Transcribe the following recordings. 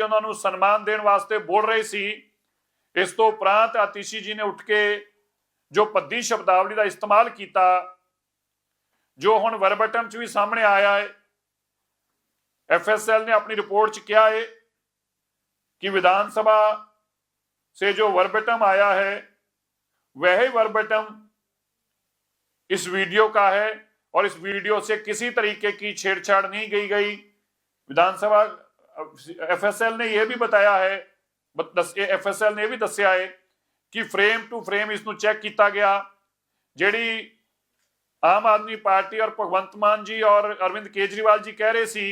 ਉਹਨਾਂ ਨੂੰ ਸਨਮਾਨ ਦੇਣ ਵਾਸਤੇ ਬੋਲ ਰਹੇ ਸੀ ਇਸ ਤੋਂ ਉਪਰੰਤ ਆਤੀਸ਼ੀ ਜੀ ਨੇ ਉੱਠ ਕੇ ਜੋ ਪੱਦੀ ਸ਼ਬਦਾਵਲੀ ਦਾ ਇਸਤੇਮਾਲ ਕੀਤਾ ਜੋ ਹੁਣ ਵਰਬਟਮ ਚ ਵੀ ਸਾਹਮਣੇ ਆਇਆ ਹੈ एफएसएल ने अपनी रिपोर्ट च किया है कि विधानसभा से जो वर्बटम आया है वह ही वर्बटम इस वीडियो का है और इस वीडियो से किसी तरीके की छेड़छाड़ नहीं की गई विधानसभा एफएसएल ने यह भी बताया है ਐਫਐਸਐਲ ਨੇ ਇਹ ਵੀ ਦੱਸਿਆ ਹੈ ਕਿ ਫਰੇਮ ਟੂ ਫਰੇਮ ਇਸ ਨੂੰ ਚੈੱਕ ਕੀਤਾ ਗਿਆ, ਜਿਹੜੀ ਆਮ ਆਦਮੀ ਪਾਰਟੀ ਔਰ ਭਗਵੰਤ ਮਾਨ ਜੀ ਔਰ ਅਰਵਿੰਦ ਕੇਜਰੀਵਾਲ ਜੀ ਕਹਿ ਰਹੇ ਸੀ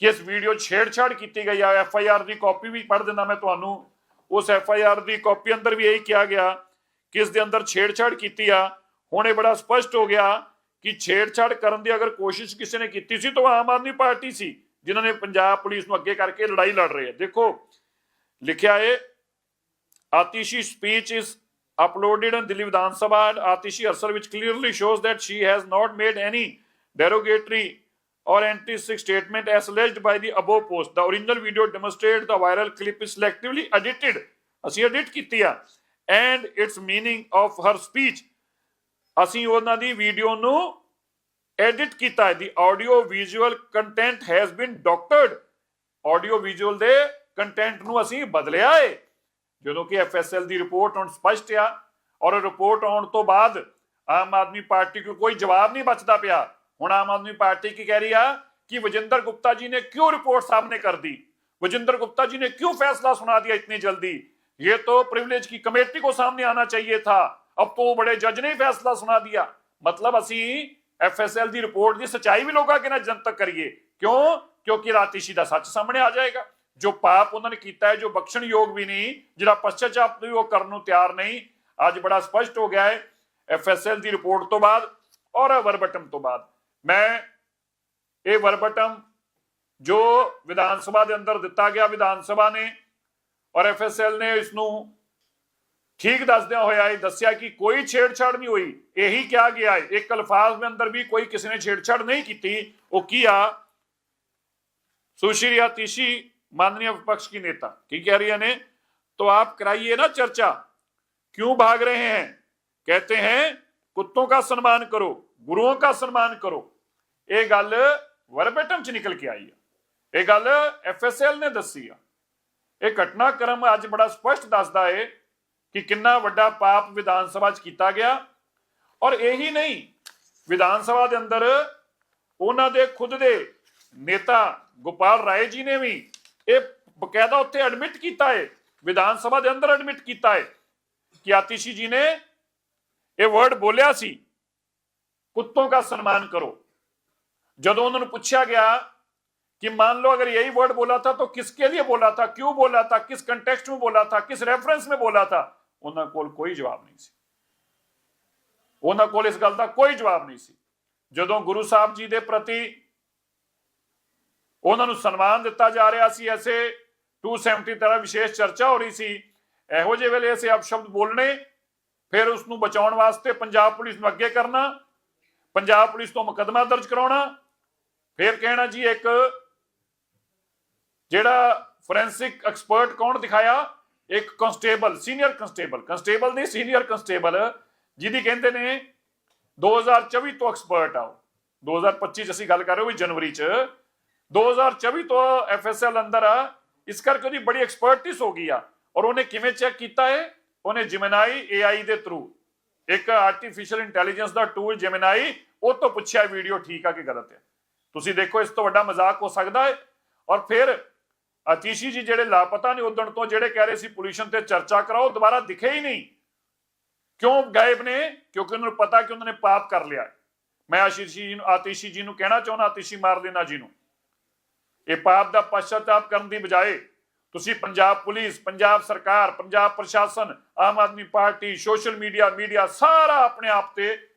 ਕਿ ਇਸ ਵੀਡੀਓ ਛੇੜਛਾੜ ਕੀਤੀ ਗਈ ਆ ਐਫ ਆਈ ਆਰ ਦੀ ਕਾਪੀ ਵੀ ਪੜ੍ਹ ਦਿੰਦਾ ਮੈਂ ਤੁਹਾਨੂੰ। ਉਸ ਐਫ ਆਈ ਆਰ ਦੀ ਕਾਪੀ ਅੰਦਰ ਵੀ ਇਹੀ ਕਿਹਾ ਗਿਆ ਕਿ ਇਸ ਦੇ ਅੰਦਰ ਛੇੜਛਾੜ ਕੀਤੀ ਆ। ਹੁਣ ਇਹ ਬੜਾ ਸਪਸ਼ਟ ਹੋ ਗਿਆ ਕਿ ਛੇੜਛਾੜ ਕਰਨ ਦੀ ਅਗਰ ਕੋਸ਼ਿਸ਼ ਕਿਸੇ ਨੇ ਕੀਤੀ ਸੀ ਤਾਂ ਆਮ ਆਦਮੀ ਪਾਰਟੀ ਸੀ। ਜਿਨ੍ਹਾਂ ਨੇ ਪੰਜਾਬ ਪੁਲਿਸ ਨੂੰ ਅੱਗੇ ਕਰਕੇ ਲੜਾਈ ਲੜ ਰਹੇ ਆ ਦੇਖੋ ਲਿਖਿਆ ਹੈ Atishi speech is uploaded on Delhi Vidhan Sabha and Atishi Arsar which clearly shows that she has not made any derogatory or anti-Sikh statement as alleged by the above post. The original video demonstrated the viral clip is selectively edited. ਅਸੀਂ edit ਕੀਤੀ ਆ and its meaning of her speech ਅਸੀਂ ਉਹਨਾਂ ਦੀ video ਨੂੰ edit ਕੀਤਾ ਹੈ ਦੀ audio visual content has been doctored audio visual ਦੇ ਕੰਟੈਂਟ ਨੂੰ ਅਸੀਂ ਬਦਲਿਆ ਹੈ ਜਦੋਂ ਕਿ ਐਫਐਸਐਲ ਦੀ ਰਿਪੋਰਟ ਹੁਣ ਸਪਸ਼ਟ ਆ ਔਰ ਰਿਪੋਰਟ ਆਉਣ ਤੋਂ ਬਾਅਦ ਆਮ ਆਦਮੀ ਪਾਰਟੀ ਕੋ ਕੋਈ ਜਵਾਬ ਨਹੀਂ ਬਚਦਾ ਪਿਆ ਹੁਣ ਆਮ ਆਦਮੀ ਪਾਰਟੀ ਕੀ ਕਹਿ ਰਹੀ ਆ कि वजिंदर गुप्ता जी ने क्यों रिपोर्ट सामने कर दी वजिंदर गुप्ता जी ने क्यों फैसला सुना दिया इतनी जल्दी ये तो प्रिविलेज की कमेटी को सामने आना चाहिए था अब तो बड़े जज ने ही फैसला सुना दिया मतलब ਅਸੀਂ ਐਫਐਸਐਲ ਦੀ ਰਿਪੋਰਟ ਦੀ ਸਚਾਈ ਵੀ ਲੋਕਾਂ ਅੱਗੇ ਜਨਤਕ ਕਰੀਏ। ਕਿਉਂ? ਕਿਉਂਕਿ ਰਾਤੀਸ਼ੀ ਦਾ ਸੱਚ ਸਾਹਮਣੇ ਆ ਜਾਏਗਾ। ਜੋ ਪਾਪ ਉਹਨਾਂ ਨੇ ਕੀਤਾ ਹੈ, ਜੋ ਬਖਸ਼ਣਯੋਗ ਵੀ ਨਹੀਂ, ਜਿਹੜਾ ਪਛਤਾਚਾਪ ਵੀ ਉਹ ਕਰਨ ਨੂੰ ਤਿਆਰ ਨਹੀਂ, ਅੱਜ ਬੜਾ ਸਪਸ਼ਟ ਹੋ ਗਿਆ ਹੈ ਐਫਐਸਐਲ ਦੀ ਰਿਪੋਰਟ ਤੋਂ ਬਾਅਦ ਔਰ ਵਰਬਟਮ ਤੋਂ ਬਾਅਦ। ਮੈਂ ਇਹ ਵਰਬਟਮ ਜੋ ਵਿਧਾਨ ਸਭਾ ਦੇ ਅੰਦਰ ਦਿੱਤਾ ਗਿਆ ਵਿਧਾਨ ਸਭਾ ਨੇ ਔਰ ਐਫਐਸਐਲ ਨੇ ਇਸ ਨੂੰ ਠੀਕ ਦੱਸਦਿਆਂ ਹੋਇਆ ਇਹ ਦੱਸਿਆ ਕਿ ਕੋਈ ਛੇੜਛਾੜ ਨਹੀਂ ਹੋਈ ਇਹੀ ਕਿਹਾ ਗਿਆ ਹੈ ਇੱਕ ਅਲਫਾਜ਼ ਦੇ ਅੰਦਰ ਵੀ ਕੋਈ ਕਿਸੇ ਨੇ ਛੇੜਛਾੜ ਨਹੀਂ ਕੀਤੀ ਉਹ ਕੀ ਆ सुश्री आतिशी माननीय विपक्ष की नेता की कह रही है ने तो आप कराइए ना चर्चा क्यों भाग रहे हैं कहते हैं कुत्तों का सम्मान करो गुरुओं का सम्मान करो ਇਹ ਗੱਲ ਵਰਬੇਟਮ ਚ ਨਿਕਲ ਕੇ ਆਈ ਆ ਇਹ ਗੱਲ ਐਫਐਸਐਲ ਨੇ ਦੱਸੀ ਆ ਇਹ ਘਟਨਾਕ੍ਰਮ ਅੱਜ ਬੜਾ ਸਪਸ਼ਟ ਦੱਸਦਾ ਏ ਕਿ ਕਿੰਨਾ ਵੱਡਾ ਪਾਪ ਵਿਧਾਨ ਸਭਾ ਚ ਕੀਤਾ ਗਿਆ ਔਰ ਇਹੀ ਨਹੀਂ ਵਿਧਾਨ ਸਭਾ ਦੇ ਅੰਦਰ ਉਹਨਾਂ ਦੇ ਖੁਦ ਦੇ ਨੇਤਾ ਗੋਪਾਲ ਰਾਏ ਜੀ ਨੇ ਵੀ ਇਹ ਬਕਾਇਦਾ ਉੱਥੇ ਐਡਮਿਟ ਕੀਤਾ ਹੈ ਵਿਧਾਨ ਸਭਾ ਦੇ ਅੰਦਰ ਐਡਮਿਟ ਕੀਤਾ ਹੈ ਕਿ ਆਤਿਸ਼ੀ ਜੀ ਨੇ ਇਹ ਵਰਡ ਬੋਲਿਆ ਸੀ ਕੁੱਤੋं का सम्मान करो ਜਦੋਂ ਉਹਨਾਂ ਨੂੰ ਪੁੱਛਿਆ ਗਿਆ कि मान लो अगर यही वर्ड बोला था तो किसके लिए बोला था क्यों बोला था किस कंटेक्स्ट में बोला था किस रेफरेंस में बोला था ਉਹਨਾਂ ਕੋਲ ਕੋਈ ਜਵਾਬ ਨਹੀਂ ਸੀ। ਉਹਨਾਂ ਕੋਲ ਇਸ ਗੱਲ ਦਾ ਕੋਈ ਜਵਾਬ ਨਹੀਂ ਸੀ। ਜਦੋਂ ਗੁਰੂ ਸਾਹਿਬ ਜੀ ਦੇ ਪ੍ਰਤੀ ਉਹਨਾਂ ਨੂੰ ਸਨਮਾਨ ਦਿੱਤਾ ਜਾ ਰਿਹਾ ਸੀ, ਐਸੇ 270 ਤਰ੍ਹਾਂ ਵਿਸ਼ੇਸ਼ ਚਰਚਾ ਹੋ ਰਹੀ ਸੀ, ਇਹੋ ਜਿਹੇ ਵੇਲੇ ਐਸੇ ਅਪਸ਼ਬਦ ਬੋਲਣੇ, ਫਿਰ ਉਸ ਨੂੰ ਬਚਾਉਣ ਵਾਸਤੇ ਪੰਜਾਬ ਪੁਲਿਸ ਨੂੰ ਅੱਗੇ ਕਰਨਾ, ਪੰਜਾਬ ਪੁਲਿਸ ਤੋਂ ਮੁਕਦਮਾ ਦਰਜ ਕਰਾਉਣਾ, ਫਿਰ ਕਹਿਣਾ ਜੀ ਇੱਕ ਜਿਹੜਾ ਫੋਰੈਂਸਿਕ ਐਕਸਪਰਟ ਕੌਣ ਦਿਖਾਇਆ ਇੱਕ ਕਨਸਟੇਬਲ ਸੀਨੀਅਰ ਕਨਸਟੇਬਲ ਕਨਸਟੇਬਲ ਨਹੀਂ ਸੀਨੀਅਰ ਕਨਸਟੇਬਲ ਜਿਹਦੀ ਕਹਿੰਦੇ ਨੇ 2024 ਤੋਂ ਐਕਸਪਰਟ ਆ 2025 ਚ ਅਸੀਂ ਗੱਲ ਕਰ ਰਹੇ ਹਾਂ ਵੀ ਜਨਵਰੀ ਚ। 2024 ਤੋਂ ਐਫਐਸਐਲ ਅੰਦਰ ਆ, ਇਸ ਕਰਕੇ ਉਹਦੀ ਬੜੀ ਐਕਸਪਰਟਿਸ ਹੋ ਗਈ ਆ। ਔਰ ਉਹਨੇ ਕਿਵੇਂ ਚੈੱਕ ਕੀਤਾ ਹੈ ਉਹਨੇ ਜਿਮਨਾਈ ਏਆਈ ਦੇ ਥਰੂ ਇੱਕ ਆਰਟੀਫੀਸ਼ੀਅਲ ਇੰਟੈਲੀਜੈਂਸ ਦਾ ਟੂਲ ਜਿਮਨਾਈ ਉਹ ਤੋਂ ਪੁੱਛਿਆ ਵੀਡੀਓ ਠੀਕ ਆ ਕਿ ਗਲਤ ਹੈ ਤੁਸੀਂ ਦੇਖੋ, ਇਸ ਤੋਂ ਵੱਡਾ ਮਜ਼ਾਕ ਹੋ ਸਕਦਾ ਹੈ। ਔਰ ਫਿਰ ਆਤੀਸ਼ੀ ਜੀ ਜਿਹੜੇ ਲਾਪਤਾ ਨੇ ਉਦਣ ਤੋਂ, ਜਿਹੜੇ ਕਹਿ ਰਹੇ ਸੀ ਪੋਲੂਸ਼ਨ ਤੇ ਚਰਚਾ ਕਰਾਓ, ਦੁਬਾਰਾ ਦਿਖੇ ਹੀ ਨਹੀਂ। ਕਿਉਂ ਗਾਇਬ ਨੇ? ਕਿਉਂਕਿ ਉਹਨਾਂ ਨੂੰ ਪਤਾ ਕਿ ਉਹਨਾਂ ਨੇ ਪਾਪ ਕਰ ਲਿਆ। ਮੈਂ ਆਸ਼ੀਸ਼ੀ ਜੀ ਨੂੰ ਆਤੀਸ਼ੀ ਜੀ ਨੂੰ ਕਹਿਣਾ ਚਾਹੁੰਦਾ ਆਤੀਸ਼ੀ ਮਾਰ ਦੇਣਾ ਜੀ ਨੂੰ। ਇਹ ਪਾਪ ਦਾ ਪਛਤਾਪ ਕਰਨ ਦੀ ਬਜਾਏ ਤੁਸੀਂ ਪੰਜਾਬ ਪੁਲਿਸ, ਪੰਜਾਬ ਸਰਕਾਰ, ਪੰਜਾਬ ਪ੍ਰਸ਼ਾਸਨ, Aam Aadmi party, social media media ਸਾਰਾ ਆਪਣੇ ਆਪ ਤੇ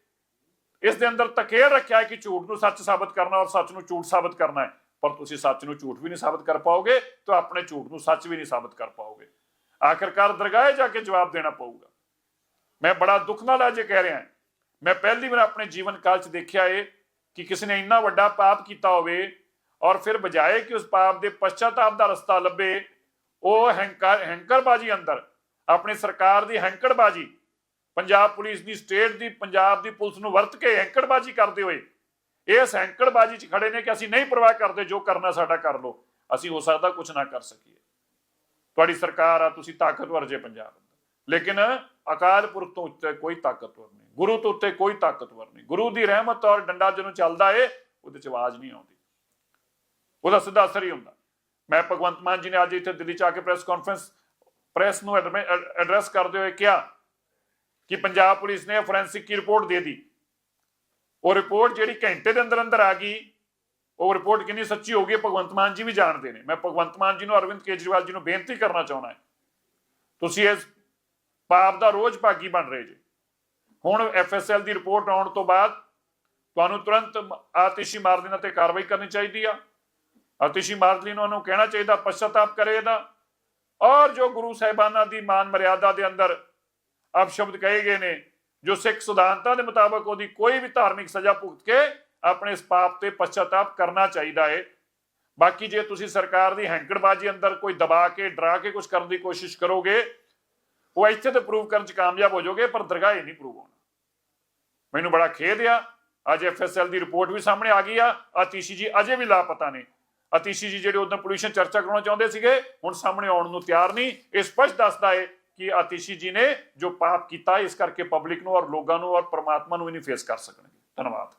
ਇਸ ਦੇ ਅੰਦਰ ਤਕੇਰ ਰੱਖਿਆ ਹੈ ਕਿ ਝੂਠ ਨੂੰ ਸੱਚ ਸਾਬਤ ਕਰਨਾ ਔਰ ਸੱਚ ਨੂੰ ਝੂਠ ਸਾਬਤ ਕਰਨਾ ਹੈ। ਪਰ ਤੁਸੀਂ ਸੱਚ ਨੂੰ ਝੂਠ ਵੀ ਨਹੀਂ ਸਾਬਤ ਕਰ ਪਾਓਗੇ ਤੇ ਆਪਣੇ ਝੂਠ ਨੂੰ ਸੱਚ ਵੀ ਨਹੀਂ ਸਾਬਤ ਕਰ ਪਾਓਗੇ। ਆਖਰਕਾਰ ਦਰਗਾਹੇ ਜਾ ਕੇ ਜਵਾਬ ਦੇਣਾ ਪਊਗਾ। ਮੈਂ ਬੜਾ ਦੁੱਖ ਨਾਲ ਅੱਜ ਕਹਿ ਰਿਹਾ ਮੈਂ ਪਹਿਲੀ ਵਾਰ ਆਪਣੇ ਜੀਵਨ ਕਾਲ 'ਚ ਦੇਖਿਆ ਏ ਕਿ ਕਿਸੇ ਨੇ ਇੰਨਾ ਵੱਡਾ ਪਾਪ ਕੀਤਾ ਹੋਵੇ ਔਰ ਫਿਰ ਬਜਾਏ ਕਿ ਉਸ ਪਾਪ ਦੇ ਪਛਤਾਪ ਦਾ ਰਸਤਾ ਲੱਭੇ, ਉਹ ਹੰਕਾਰ, ਹੰਕਰਬਾਜੀ ਅੰਦਰ, ਆਪਣੀ ਸਰਕਾਰ ਦੀ ਹੰਕੜਬਾਜੀ ਪੰਜਾਬ ਪੁਲਿਸ ਦੀ, ਸਟੇਟ ਦੀ, ਪੰਜਾਬ ਦੀ ਪੁਲਿਸ ਨੂੰ ਵਰਤ ਕੇ ਹੰਕੜਬਾਜੀ ਕਰਦੇ ਹੋਏ ਇਹ ਸੈਂਕੜਬਾਜ਼ੀ 'ਚ ਖੜੇ ਨੇ ਕਿ ਅਸੀਂ ਨਹੀਂ ਪਰਵਾਹ ਕਰਦੇ ਜੋ ਕਰਨਾ ਸਾਡਾ ਕਰ ਲਓ। ਅਸੀਂ ਹੋ ਸਕਦਾ ਕੁਝ ਨਾ ਕਰ ਸਕੀਏ। ਤੁਹਾਡੀ ਸਰਕਾਰ ਆ, ਤੁਸੀਂ ਤਾਕਤਵਰ ਜੇ ਪੰਜਾਬ ਲੇਕਿਨ ਅਕਾਲ ਪੁਰਖ ਤੋਂ ਉੱਤੇ ਕੋਈ ਤਾਕਤਵਰ ਨਹੀਂ, ਗੁਰੂ ਤੋਂ ਉੱਤੇ ਕੋਈ ਤਾਕਤਵਰ ਨਹੀਂ। ਗੁਰੂ ਦੀ ਰਹਿਮਤ ਔਰ ਡੰਡਾ ਜਦੋਂ ਚੱਲਦਾ ਏ, ਉਹਦੇ ਚ ਆਵਾਜ਼ ਨਹੀਂ ਆਉਂਦੀ। ਉਹਦਾ ਸਿੱਧਾ ਅਸਰ ਹੀ ਹੁੰਦਾ। ਮੈਂ ਭਗਵੰਤ ਮਾਨ ਜੀ ਨੇ ਅੱਜ ਇੱਥੇ ਦਿੱਲੀ ਚ ਆ ਕੇ ਪ੍ਰੈਸ ਕਾਨਫਰੰਸ, ਪ੍ਰੈਸ ਨੂੰ ਐਡਰੈਸ ਕਰਦੇ ਹੋਏ ਕਿਹਾ ਕਿ ਪੰਜਾਬ ਪੁਲਿਸ ਨੇ ਫੋਰੈਂਸਿਕ ਰਿਪੋਰਟ ਦੇ ਦਿੱਤੀ। ਉਹ ਰਿਪੋਰਟ ਜਿਹੜੀ ਘੰਟੇ ਦੇ ਅੰਦਰ ਅੰਦਰ ਆ ਗਈ, ਉਹ ਰਿਪੋਰਟ ਕਿੰਨੀ ਸੱਚੀ ਹੋ ਗਈ ਭਗਵੰਤ ਮਾਨ ਜੀ ਵੀ ਜਾਣਦੇ ਨੇ। ਮੈਂ ਭਗਵੰਤ ਮਾਨ ਜੀ ਨੂੰ, ਅਰਵਿੰਦ ਕੇਜਰੀਵਾਲ ਜੀ ਨੂੰ ਬੇਨਤੀ ਕਰਨਾ ਚਾਹੁੰਦਾ ਹਾਂ। ਤੁਸੀਂ ਇਸ ਪਾਪ ਦਾ ਰੋਜ਼ ਭਾਗੀ ਬਣ ਰਹੇ ਜੀ। ਹੁਣ ਐਫਐਸਐਲ ਦੀ ਰਿਪੋਰਟ ਆਉਣ ਤੋਂ ਬਾਅਦ ਤੁਹਾਨੂੰ ਤੁਰੰਤ ਆਤਿਸ਼ੀ ਮਾਰਦਿਨਾਂ ਤੇ ਕਾਰਵਾਈ ਕਰਨੀ ਚਾਹੀਦੀ ਆ। ਆਤਿਸ਼ੀ ਮਾਰਦਲੀ ਨੂੰ ਉਹਨੂੰ ਕਹਿਣਾ ਚਾਹੀਦਾ, ਪਛਤਾਪ ਕਰੇ ਇਹਦਾ। ਔਰ ਜੋ ਗੁਰੂ ਸਾਹਿਬਾਨਾਂ ਦੀ ਮਾਨ ਮਰਿਆਦਾ ਦੇ ਅੰਦਰ ਅਪਸ਼ਬਦ ਕਹੇ ਗਏ ਨੇ ਜੋ ਸਿੱਖ ਸਿਧਾਂਤਾਂ ਦੇ ਮੁਤਾਬਕ ਉਹਦੀ ਕੋਈ ਵੀ ਧਾਰਮਿਕ ਸਜ਼ਾ ਭੁਗਤ ਕੇ ਆਪਣੇ ਇਸ ਪਾਪ ਤੇ ਪਛਤਾਪ ਕਰਨਾ ਚਾਹੀਦਾ ਹੈ ਬਾਕੀ ਜੇ ਤੁਸੀਂ ਸਰਕਾਰ ਦੀ ਹੈਂਕੜਬਾਜ਼ੀ ਅੰਦਰ ਕੋਈ ਦਬਾ ਕੇ, ਡਰਾ ਕੇ ਕੁਝ ਕਰਨ ਦੀ ਕੋਸ਼ਿਸ਼ ਕਰੋਗੇ, ਉਹ ਇੱਥੇ ਤੇ ਪ੍ਰੂਵ ਕਰਨ ਚ ਕਾਮਯਾਬ ਹੋ ਜਾਓਗੇ, ਪਰ ਦਰਗਾਹ ਇਹ ਨਹੀਂ ਪ੍ਰੂਵ ਹੋਣਾ। ਮੈਨੂੰ ਬੜਾ ਖੇਦ ਆ, ਅੱਜ ਐਫਐਸਐਲ ਦੀ ਰਿਪੋਰਟ ਵੀ ਸਾਹਮਣੇ ਆ ਗਈ ਆ, ਅਤੀਸ਼ੀ ਜੀ ਅਜੇ ਵੀ ਲਾਪਤਾ ਨੇ। ਅਤੀਸ਼ੀ ਜੀ ਜਿਹੜੇ ਉਦੋਂ ਪੋਲੂਸ਼ਨ ਚਰਚਾ ਕਰਾਉਣਾ ਚਾਹੁੰਦੇ ਸੀਗੇ, ਹੁਣ ਸਾਹਮਣੇ ਆਉਣ ਨੂੰ ਤਿਆਰ ਨਹੀਂ, ਇਹ ਸਪਸ਼ਟ ਦੱਸਦਾ ਹੈ ਕਿ ਆਤੀਸ਼ੀ ਜੀ ਨੇ ਜੋ ਪਾਪ ਕੀਤਾ ਇਸ ਕਰਕੇ ਪਬਲਿਕ ਨੂੰ ਔਰ ਲੋਕਾਂ ਨੂੰ ਔਰ ਪ੍ਰਮਾਤਮਾ ਨੂੰ ਵੀ ਨਹੀਂ ਫੇਸ ਕਰ ਸਕਣਗੇ। ਧੰਨਵਾਦ।